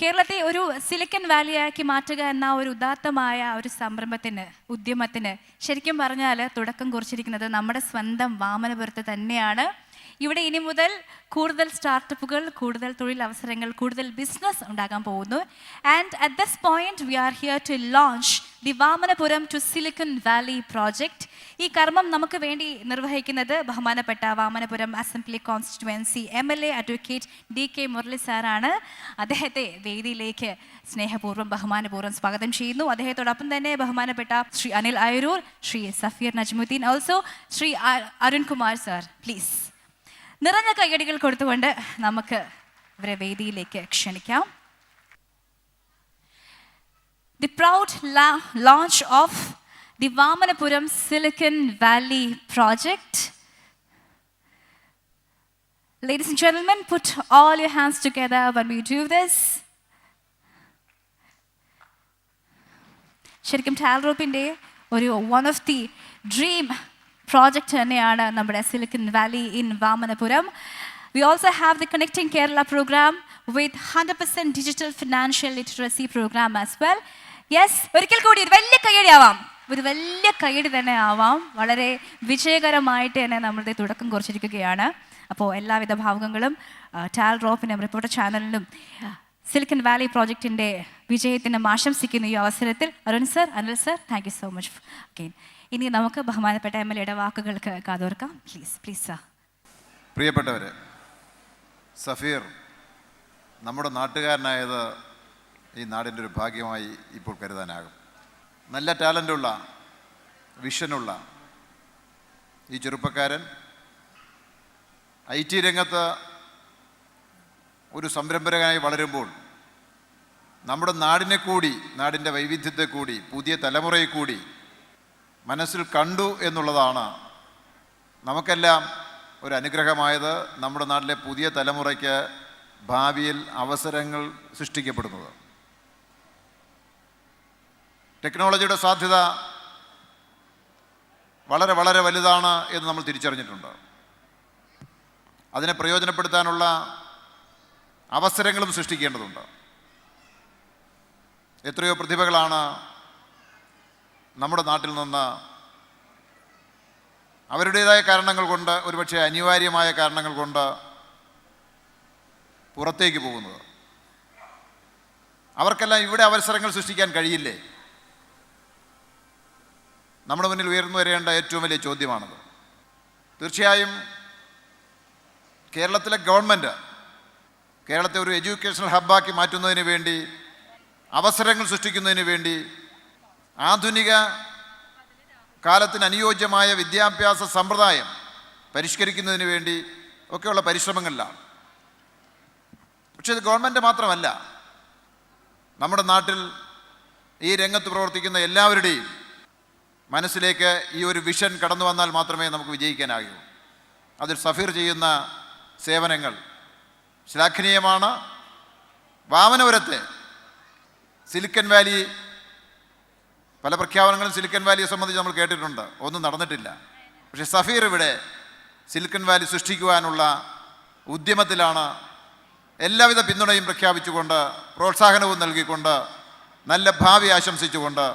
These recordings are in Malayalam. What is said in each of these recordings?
കേരളത്തെ ഒരു സിലിക്കൺ ആക്കി മാറ്റുക എന്ന ഒരു ഉദാത്തമായ ഒരു സംരംഭത്തിന് ഉദ്യമത്തിന് ശരിക്കും പറഞ്ഞാൽ തുടക്കം കുറിച്ചിരിക്കുന്നത് നമ്മുടെ സ്വന്തം വാമനപുരത്ത് തന്നെയാണ്. ഇവിടെ ഇനി മുതൽ കൂടുതൽ സ്റ്റാർട്ടപ്പുകൾ കൂടുതൽ തൊഴിലവസരങ്ങൾ കൂടുതൽ ബിസിനസ് ഉണ്ടാകാൻ പോകുന്നു. And at this point we are here to launch the Vamanapuram to silicon valley project ഈ കർമ്മം നമുക്ക് വേണ്ടി നിർവഹിക്കുന്നത് ബഹുമാനപ്പെട്ട Vamanapuram assembly constituency M L A advocate D K Murali സാറാണ്. അദ്ദേഹത്തെ വേദിയിലേക്ക് സ്നേഹപൂർവം ബഹുമാനപൂർവം സ്വാഗതം ചെയ്യുന്നു. അദ്ദേഹത്തോടൊപ്പം തന്നെ ബഹുമാനപ്പെട്ട Shri Anil Ayaroor Shri Safeer Najmuddeen also Shri Arunkumar sir please നിറഞ്ഞ കയ്യടികൾ കൊടുത്തുകൊണ്ട് നമുക്ക് ഇവരെ വേദിയിലേക്ക് ക്ഷണിക്കാം the proud launch of the Vamanapuram silicon valley project. Ladies and gentlemen, put all your hands together when we do this. ശരിക്കും ടാൽറോപ്പിന്റെ ഒരു one of the dream project തന്നെയാണ് നമ്മുടെ silicon valley in Vamanapuram. We also have the connecting Kerala programme with hundred percent digital financial literacy programme as well yes ഒരിക്കൽ കൂടി ഒരു വലിയ കയ്യടി ആവാം. ഒരു വലിയ കയ്യടി തന്നെ ആവാം. വളരെ വിജയകരമായിട്ട് തന്നെ നമ്മളുടെ തുടക്കം കുറിച്ചിരിക്കുകയാണ്. അപ്പോൾ എല്ലാവിധ ഭാവുകങ്ങളും ടാൽ റോപ്പിനും റിപ്പോർട്ടർ ചാനലിനും സിലിക്കൺ വാലി പ്രോജക്റ്റിന്റെ വിജയത്തിനും ആശംസിക്കുന്ന ഈ അവസരത്തിൽ. Arun sir Anil sir thank you so much okay ഇനി നമുക്ക് ബഹുമാനപ്പെട്ട എം എൽ എയുടെ വാക്കുകൾക്ക് കാതോർക്കാം. പ്ലീസ് പ്ലീസ് സർ പ്രിയപ്പെട്ടവരെ സഫീർ നമ്മുടെ നാട്ടുകാരനായത് ഈ നാടിന്റെ ഒരു ഭാഗ്യമായി ഇപ്പോൾ കരുതാനാകും. നല്ല ടാലന്റുള്ള വിഷനുള്ള ഈ ചെറുപ്പക്കാരൻ ഐ ടി രംഗത്ത് ഒരു സംരംഭകനായി വളരുമ്പോൾ നമ്മുടെ നാടിനെ കൂടി നാടിന്റെ വൈവിധ്യത്തെ കൂടി പുതിയ തലമുറയെ കൂടി മനസ്സിൽ കണ്ടു എന്നുള്ളതാണ് നമുക്കെല്ലാം ഒരു അനുഗ്രഹമായത് നമ്മുടെ നാട്ടിലെ പുതിയ തലമുറയ്ക്ക് ഭാവിയിൽ അവസരങ്ങൾ സൃഷ്ടിക്കപ്പെടുന്നത്. ടെക്നോളജിയുടെ സാധ്യത വളരെ വളരെ വലുതാണ് എന്ന് നമ്മൾ തിരിച്ചറിഞ്ഞിട്ടുണ്ട്. അതിനെ പ്രയോജനപ്പെടുത്താനുള്ള അവസരങ്ങളും സൃഷ്ടിക്കേണ്ടതുണ്ട്. എത്രയോ പ്രതിഭകളാണ് നമ്മുടെ നാട്ടിൽ നിന്ന് അവരുടേതായ കാരണങ്ങൾ കൊണ്ട് ഒരുപക്ഷെ അനിവാര്യമായ കാരണങ്ങൾ കൊണ്ട് പുറത്തേക്ക് പോകുന്നത്. അവർക്കെല്ലാം ഇവിടെ അവസരങ്ങൾ സൃഷ്ടിക്കാൻ കഴിയില്ലേ? നമ്മുടെ മുന്നിൽ ഉയർന്നു വരേണ്ട ഏറ്റവും വലിയ ചോദ്യമാണത്. തീർച്ചയായും കേരളത്തിലെ ഗവൺമെന്റ് കേരളത്തെ ഒരു എഡ്യൂക്കേഷണൽ ഹബ്ബാക്കി മാറ്റുന്നതിന് വേണ്ടി അവസരങ്ങൾ സൃഷ്ടിക്കുന്നതിന് വേണ്ടി ആധുനിക കാലത്തിന് അനുയോജ്യമായ വിദ്യാഭ്യാസ സമ്പ്രദായം പരിഷ്കരിക്കുന്നതിന് വേണ്ടി ഒക്കെയുള്ള പരിശ്രമങ്ങളിലാണ്. പക്ഷേ ഇത് ഗവൺമെന്റ് മാത്രമല്ല. നമ്മുടെ നാട്ടിൽ ഈ രംഗത്ത് പ്രവർത്തിക്കുന്ന എല്ലാവരുടെയും മനസ്സിലേക്ക് ഈ ഒരു വിഷൻ കടന്നു വന്നാൽ മാത്രമേ നമുക്ക് വിജയിക്കാനാകൂ. അതിൽ സഫീർ ചെയ്യുന്ന സേവനങ്ങൾ ശ്ലാഘനീയമാണ് വാമനപുരത്തെ സിലിക്കൻ വാലി പല പ്രഖ്യാപനങ്ങളും സിലിക്കൻ വാലിയെ സംബന്ധിച്ച് നമ്മൾ കേട്ടിട്ടുണ്ട്. ഒന്നും നടന്നിട്ടില്ല. പക്ഷേ സഫീർ ഇവിടെ സിലിക്കൻ വാലി സൃഷ്ടിക്കുവാനുള്ള ഉദ്യമത്തിലാണ് എല്ലാവിധ പിന്തുണയും പ്രഖ്യാപിച്ചുകൊണ്ട് പ്രോത്സാഹനവും നൽകിക്കൊണ്ട് നല്ല ഭാവി ആശംസിച്ചുകൊണ്ട്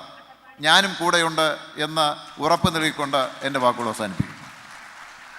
ഞാനും കൂടെയുണ്ട് എന്ന് ഉറപ്പ് നൽകിക്കൊണ്ട് എന്റെ വാക്കുകൾ അവസാനിപ്പിക്കും